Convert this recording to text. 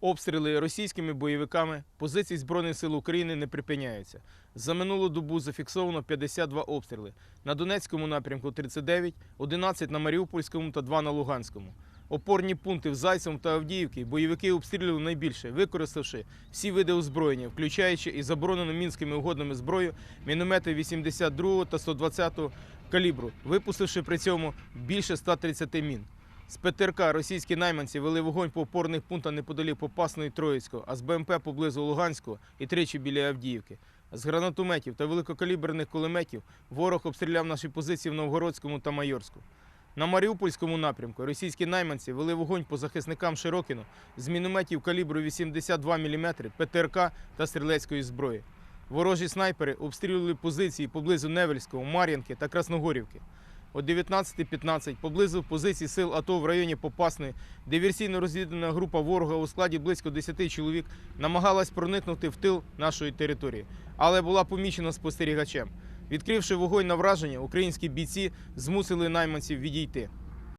Обстріли російськими бойовиками позицій Збройних сил України не припиняються. За минулу добу зафіксовано 52 обстріли. На Донецькому напрямку 39, 11 на Маріупольському та 2 на Луганському. Опорні пункти в Зайцевому та Авдіївці бойовики обстрілювали найбільше, використавши всі види озброєння, включаючи і заборонену мінськими угодами зброю, міномети 82 та 120 калібру, випустивши при цьому більше 130 мін. З ПТРК російські найманці вели вогонь по опорних пунктах неподалік Попасної Троїцького, а з БМП поблизу Луганського і тричі біля Авдіївки. З гранатометів та великокаліберних кулеметів ворог обстріляв наші позиції в Новгородському та Майорську. На Маріупольському напрямку російські найманці вели вогонь по захисникам Широкіно з мінометів калібру 82 мм, ПТРК та стрілецької зброї. Ворожі снайпери обстрілювали позиції поблизу Невельського, Мар'янки та Красногорівки. О 19.15 поблизу позицій сил АТО в районі Попасни диверсійно-розвідана група ворога у складі близько 10 чоловік намагалась проникнути в тил нашої території, але була помічена спостерігачем. Відкривши вогонь на враження, українські бійці змусили найманців відійти.